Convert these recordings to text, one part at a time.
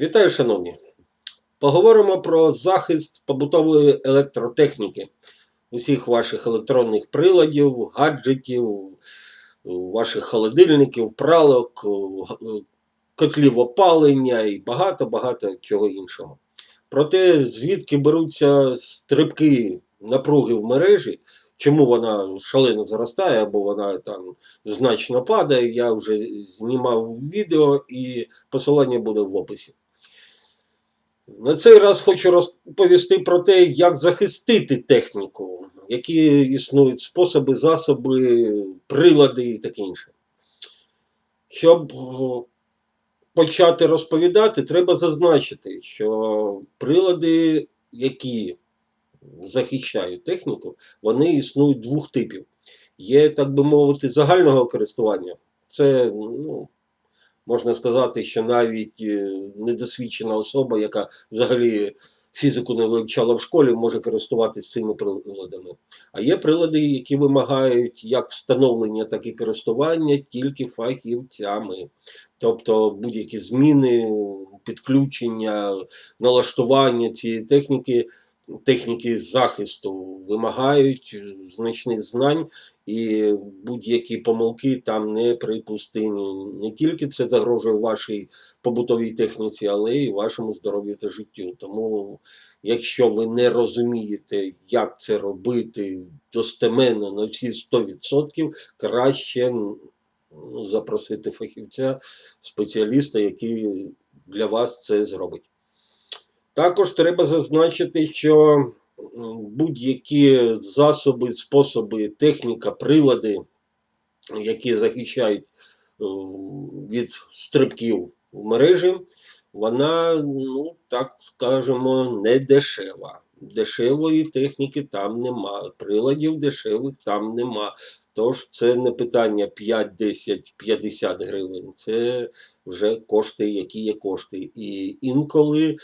Вітаю, шановні! Поговоримо про захист побутової електротехніки, усіх ваших електронних приладів, гаджетів, ваших холодильників, пралок, котлів опалення і багато-багато чого іншого. Про те, звідки беруться стрибки напруги в мережі, чому вона шалено зростає, або вона там значно падає, я вже знімав відео і посилання буде в описі. На цей раз хочу розповісти про те, як захистити техніку, які існують способи, засоби, прилади і таке інше. Щоб почати розповідати, треба зазначити, що прилади, які захищають техніку, вони існують двох типів. Є, так би мовити, загального користування. Це, ну, можна сказати, що навіть е, недосвідчена особа, яка взагалі фізику не вивчала в школі, може користуватися цими приладами. А є прилади, які вимагають як встановлення, так і користування тільки фахівцями. Тобто будь-які зміни, підключення, налаштування цієї техніки. Техніки захисту вимагають е, значних знань, і будь-які помилки там неприпустимі. Не тільки це загрожує вашій побутовій техніці, але й вашому здоров'ю та життю. Тому, якщо ви не розумієте, як це робити достеменно на всі 100%, краще ну, запросити фахівця, спеціаліста, який для вас це зробить. Також треба зазначити, що будь-які засоби, способи, техніка, прилади, які захищають е, від стрибків в мережі, вона, ну так скажемо, не дешева. Дешевої техніки там нема, приладів дешевих там нема. Тож це не питання 5, 10, 50 гривень, це вже кошти, які є кошти. І інколи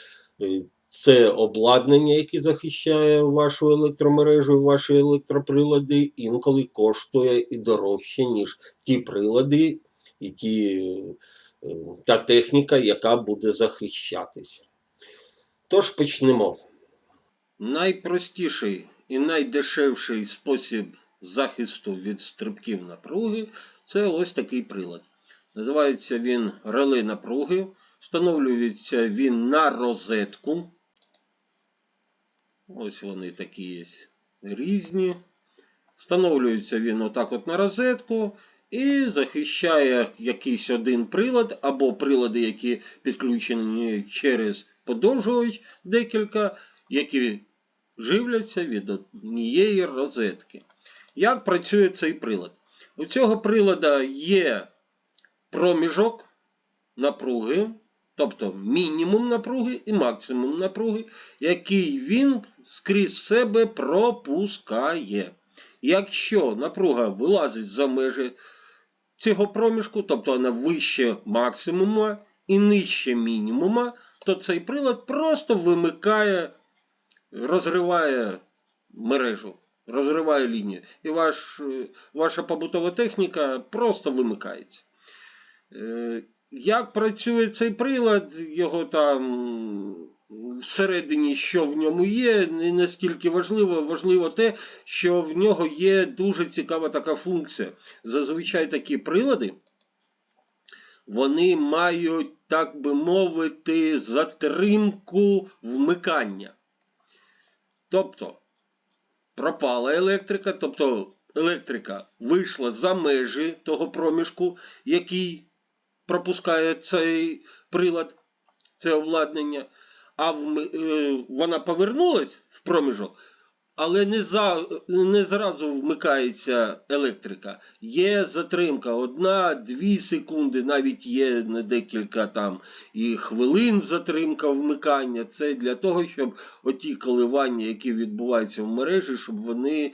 е, це обладнання, яке захищає вашу електромережу, ваші електроприлади, інколи коштує і дорожче, ніж ті прилади і ті, е, та техніка, яка буде захищатись. Тож почнемо. Найпростіший і найдешевший спосіб захисту від стрибків напруги це ось такий прилад. Називається він реле напруги. Встановлюється він на розетку. Ось вони такі є різні. Встановлюється він отак от на розетку і захищає якийсь один прилад, або прилади, які підключені через подовжувач декілька, які живляться від однієї розетки. Як працює цей прилад? У цього прилада є проміжок напруги, тобто мінімум напруги і максимум напруги, який він скрізь себе пропускає. Якщо напруга вилазить за межі цього проміжку, тобто вона вище максимума і нижче мінімума, то цей прилад просто вимикає, розриває мережу, розриває лінію. І ваш, е, ваша побутова техніка просто вимикається. Е, Як працює цей прилад, його там всередині, що в ньому є, не настільки важливо. Важливо те, що в нього є дуже цікава така функція. Зазвичай такі прилади, вони мають, так би мовити, затримку вмикання. Тобто, пропала електрика, тобто електрика вийшла за межі того проміжку, який пропускає цей прилад, це обладнання, а в, е, вона повернулась в проміжок, але не, за, не зразу вмикається електрика. Є затримка одна-дві секунди, навіть є не декілька там і хвилин затримка вмикання. Це для того, щоб оті коливання, які відбуваються в мережі, щоб вони,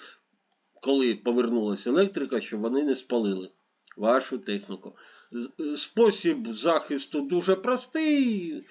коли повернулася електрика, щоб вони не спалили вашу техніку. Спосіб захисту дуже простий.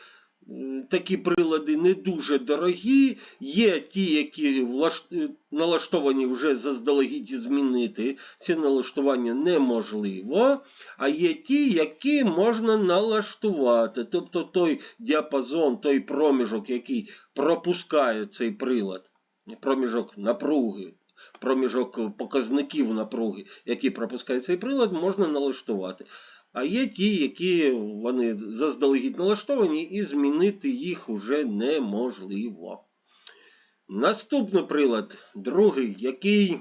Такі прилади не дуже дорогі. Є ті, які е, налаштовані вже заздалегідь змінити. Ці налаштування неможливо. А є ті, які можна налаштувати. Тобто той діапазон, той проміжок, який пропускає цей прилад, проміжок напруги, проміжок показників напруги, які пропускає цей прилад, можна налаштувати. А є ті, які вони заздалегідь налаштовані, і змінити їх вже неможливо. Наступний прилад, другий, який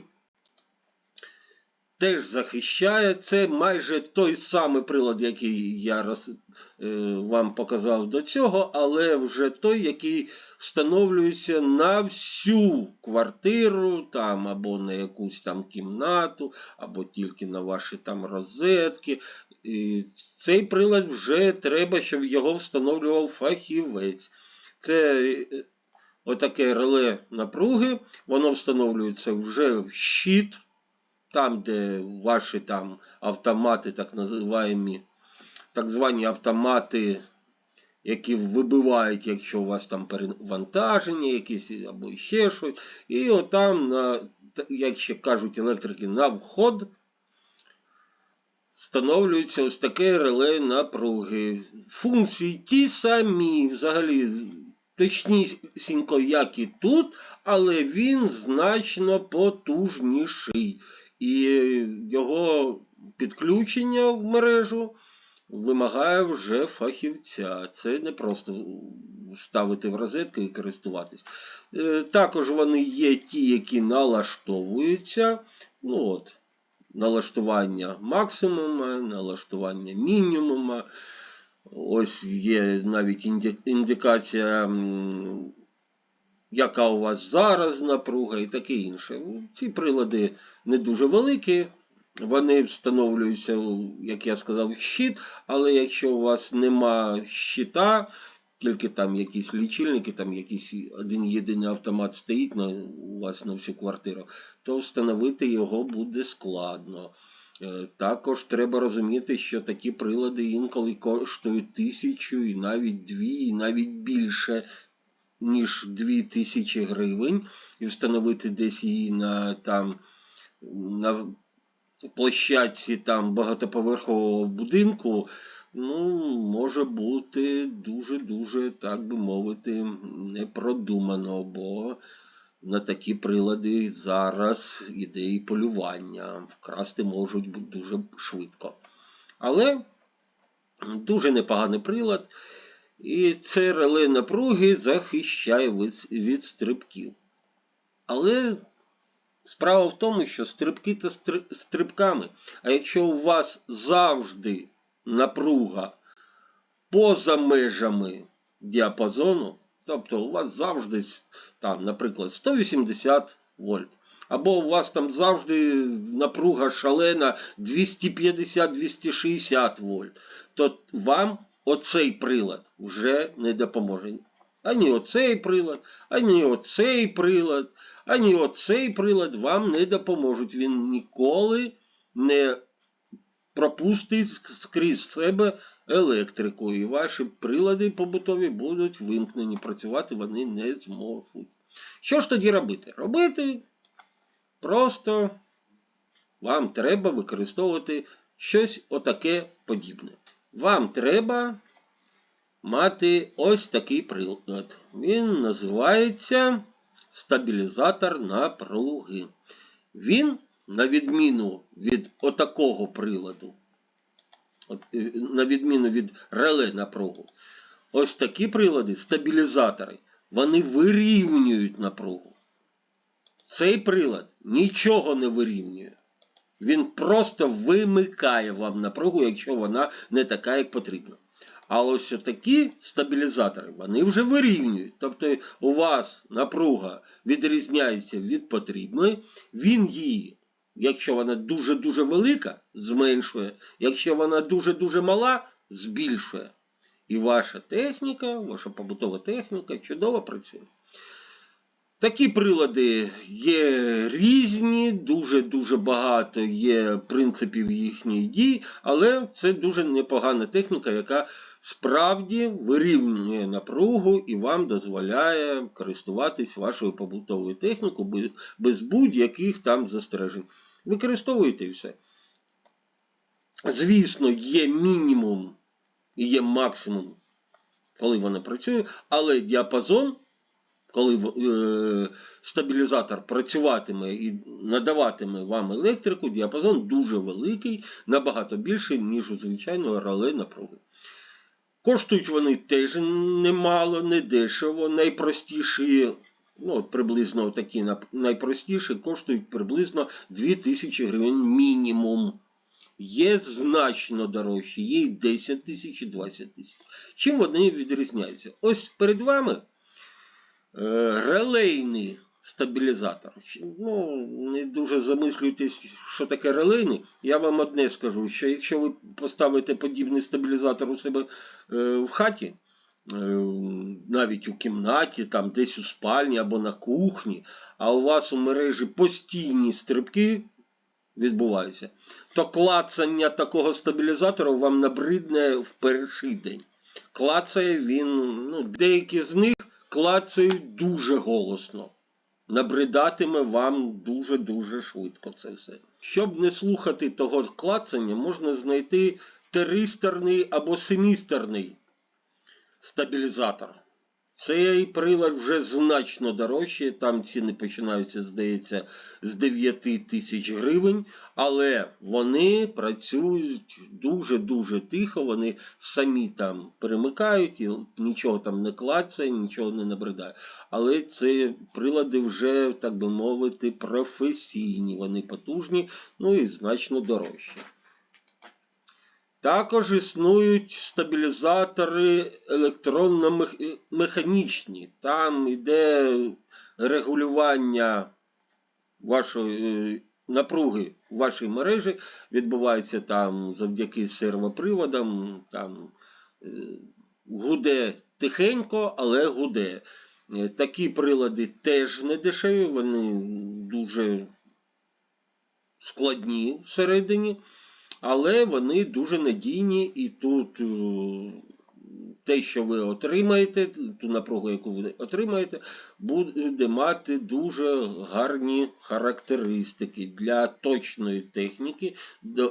теж захищає, це майже той самий прилад, який я роз, е, вам показав до цього, але вже той, який встановлюється на всю квартиру, там, або на якусь там кімнату, або тільки на ваші там розетки. І цей прилад вже треба, щоб його встановлював фахівець. Це е, отаке реле напруги, воно встановлюється вже в щит, там, де ваші там автомати, так називаємо, так звані автомати, які вибивають, якщо у вас там перевантаження, якісь або ще щось. І отам, як ще кажуть електрики, на вход встановлюється ось таке реле напруги. Функції ті самі, взагалі, точнісінько, як і тут, але він значно потужніший. І його підключення в мережу вимагає вже фахівця. Це не просто ставити в розетку і користуватись. Е, Також вони є ті, які налаштовуються. Ну от, налаштування максимума, налаштування мінімума. Ось є навіть індикація, яка у вас зараз напруга і таке інше. Ці прилади не дуже великі. Вони встановлюються, як я сказав, щит, але якщо у вас нема щита, тільки там якісь лічильники, там якийсь один єдиний автомат стоїть на, у вас на всю квартиру, то встановити його буде складно. Е, Також треба розуміти, що такі прилади інколи коштують тисячу і навіть дві, і навіть більше, ніж дві тисячі гривень, і встановити десь її на там на площадці там багатоповерхового будинку, ну, може бути дуже-дуже, так би мовити, непродумано, бо на такі прилади зараз іде і полювання. Вкрасти можуть дуже швидко. Але дуже непоганий прилад. І це реле напруги захищає від, від стрибків. Але справа в тому, що стрибки та стри- стрибками. А якщо у вас завжди напруга поза межами діапазону, тобто у вас завжди там, наприклад, 180 вольт. Або у вас там завжди напруга шалена 250-260 вольт, то вам оцей прилад вже не допоможе. Ані оцей прилад, ані оцей прилад, ані оцей прилад вам не допоможуть. Він ніколи не пропустить ск- скрізь себе електрику. І ваші прилади побутові будуть вимкнені. Працювати вони не зможуть. Що ж тоді робити? Робити просто вам треба використовувати щось отаке подібне. Вам треба мати ось такий прилад. Він називається стабілізатор напруги. Він, на відміну від отакого приладу, е, на відміну від реле напругу, ось такі прилади, стабілізатори, вони вирівнюють напругу. Цей прилад нічого не вирівнює. Він просто вимикає вам напругу, якщо вона не така, як потрібно. А ось такі стабілізатори, вони вже вирівнюють. Тобто у вас напруга відрізняється від потрібної, він її, якщо вона дуже-дуже велика, зменшує, якщо вона дуже-дуже мала, збільшує. І ваша техніка, ваша побутова техніка чудово працює. Такі прилади є різні, дуже-дуже багато є принципів їхньої дії, але це дуже непогана техніка, яка справді вирівнює напругу і вам дозволяє користуватись вашою побутовою технікою без- будь-яких там застережень. Використовуєте і все. Звісно, є мінімум і є максимум, коли вона працює, але діапазон, коли е, стабілізатор працюватиме і надаватиме вам електрику, діапазон дуже великий, набагато більший, ніж у звичайного реле напруги. Коштують вони теж немало, не дешево. Найпростіші, ну, приблизно такі найпростіші, коштують приблизно 2000 гривень мінімум. Є значно дорожчі, є і 10 тисяч і 20 тисяч. Чим вони відрізняються? Ось перед вами релейний стабілізатор. Ну, не дуже замислюйтесь, що таке релейний. Я вам одне скажу, що якщо ви поставите подібний стабілізатор у себе е, в хаті, е, навіть у кімнаті, там десь у спальні або на кухні, а у вас у мережі постійні стрибки відбуваються, то клацання такого стабілізатора вам набридне в перший день. Клацає він, ну, деякі з них клацають дуже голосно. Набридатиме вам дуже-дуже швидко це все. Щоб не слухати того клацання, можна знайти тристерний або семістерний стабілізатор. Цей прилад вже значно дорожче, там ціни починаються, здається, з 9 тисяч гривень, але вони працюють дуже-дуже тихо, вони самі там перемикають і нічого там не клацає, нічого не набридає. Але це прилади вже, так би мовити, професійні, вони потужні, ну і значно дорожчі. Також існують стабілізатори електронно-механічні. Там йде регулювання вашої е, напруги в вашій мережі, відбувається там завдяки сервоприводам, там е, гуде тихенько, але гуде. Е, Такі прилади теж не дешеві, вони дуже складні всередині але вони дуже надійні і тут е, те, що ви отримаєте, ту напругу, яку ви отримаєте, буде мати дуже гарні характеристики для точної техніки,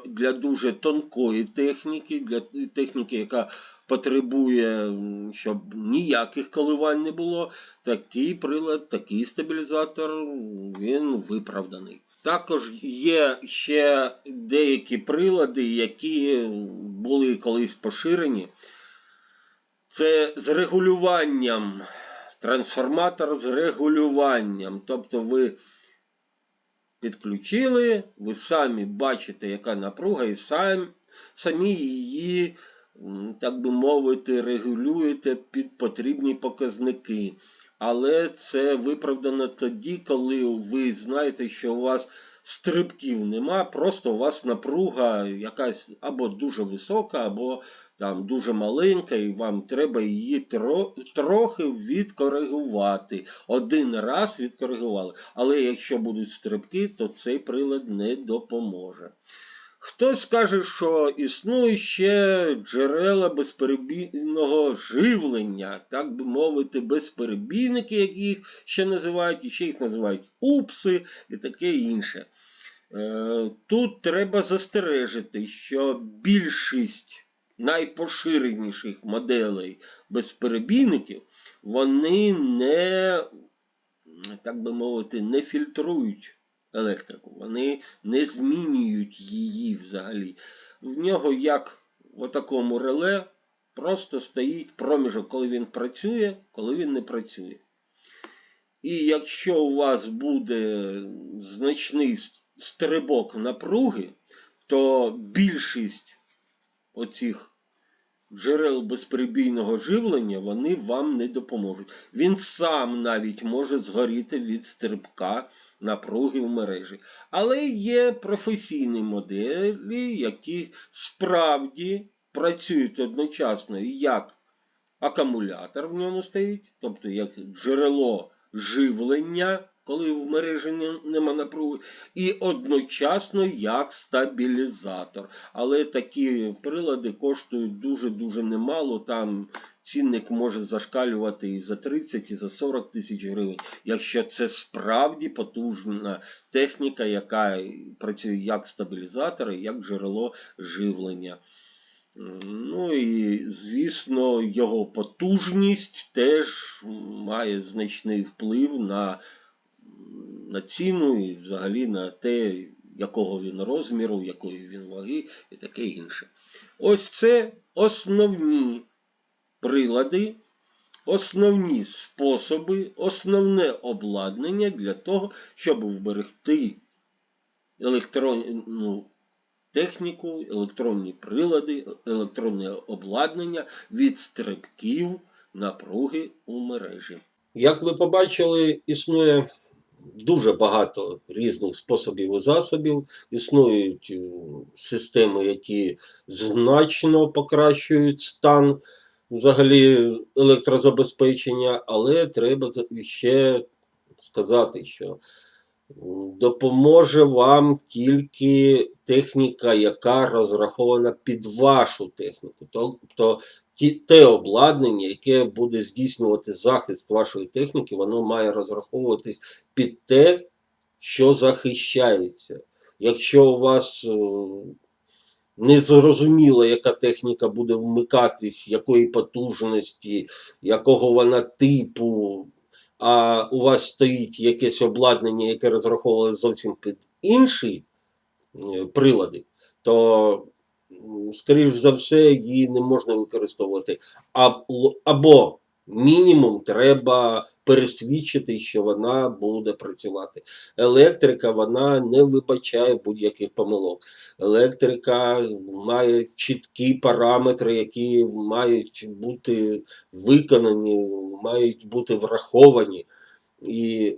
для дуже тонкої техніки, для техніки, яка потребує, щоб ніяких коливань не було. Такий прилад, такий стабілізатор, він виправданий. Також є ще деякі прилади, які були колись поширені. Це з регулюванням, трансформатор з регулюванням. Тобто ви підключили, ви самі бачите, яка напруга, і сам, самі її, так би мовити, регулюєте під потрібні показники. Але це виправдано тоді, коли ви знаєте, що у вас стрибків нема, просто у вас напруга якась або дуже висока, або там дуже маленька, і вам треба її тро, трохи відкоригувати. Один раз відкоригували. Але якщо будуть стрибки, то цей прилад не допоможе. Хтось скаже, що існує ще джерела безперебійного живлення, так би мовити, безперебійники, як їх ще називають, і ще їх називають упси і таке інше. Е, Тут треба застережити, що більшість найпоширеніших моделей безперебійників, вони не, так би мовити, не фільтрують електрику. Вони не змінюють її взагалі. В нього, як в такому реле, просто стоїть проміжок, коли він працює, коли він не працює. І якщо у вас буде значний стрибок напруги, то більшість оцих джерел безперебійного живлення вони вам не допоможуть. Він сам навіть може згоріти від стрибка напруги в мережі. Але є професійні моделі, які справді працюють одночасно як акумулятор в ньому стоїть, тобто як джерело живлення коли в мережі нема напруги, і одночасно як стабілізатор. Але такі прилади коштують дуже-дуже немало. Там цінник може зашкалювати і за 30, і за 40 тисяч гривень, якщо це справді потужна техніка, яка працює як стабілізатор, як джерело живлення. Ну і, звісно, його потужність теж має значний вплив на, на ціну і взагалі на те, якого він розміру, якої він ваги і таке інше. Ось це основні прилади, основні способи, основне обладнання для того, щоб вберегти електронну техніку, електронні прилади, електронне обладнання від стрибків напруги у мережі. Як ви побачили, існує дуже багато різних способів і засобів. Існують е, системи, які значно покращують стан взагалі електрозабезпечення, але треба ще сказати, що допоможе вам тільки техніка, яка розрахована під вашу техніку. Тобто те обладнання, яке буде здійснювати захист вашої техніки, воно має розраховуватись під те, що захищається. Якщо у вас е, не зрозуміло, яка техніка буде вмикатись, якої потужності, якого вона типу, а у вас стоїть якесь обладнання, яке розраховували зовсім під інші е, прилади, то, скоріш за все, її не можна використовувати. Або, або мінімум треба пересвідчити, що вона буде працювати. Електрика вона не вибачає будь-яких помилок. Електрика має чіткі параметри, які мають бути виконані, мають бути враховані. І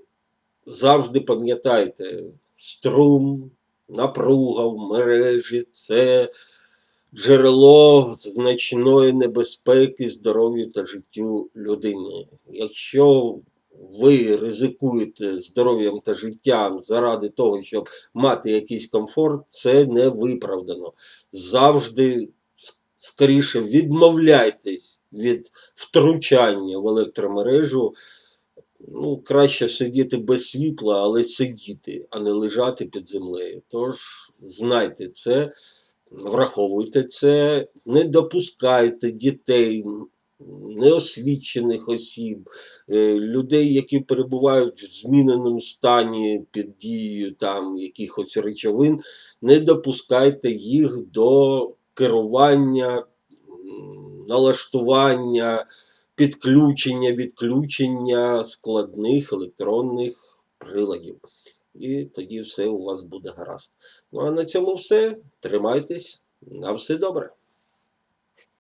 завжди пам'ятайте, струм, напруга в мережі це джерело значної небезпеки здоров'ю та життю людини. Якщо ви ризикуєте здоров'ям та життям заради того, щоб мати якийсь комфорт, це не виправдано. Завжди скоріше відмовляйтесь від втручання в електромережу. Ну, краще сидіти без світла, але сидіти, а не лежати під землею. Тож знайте це, враховуйте це, не допускайте дітей, неосвічених осіб, е, людей, які перебувають в зміненому стані під дією там якихось речовин, не допускайте їх до керування, налаштування, підключення, відключення складних електронних приладів. І тоді все у вас буде гаразд. Ну а на цьому все. Тримайтесь. На все добре.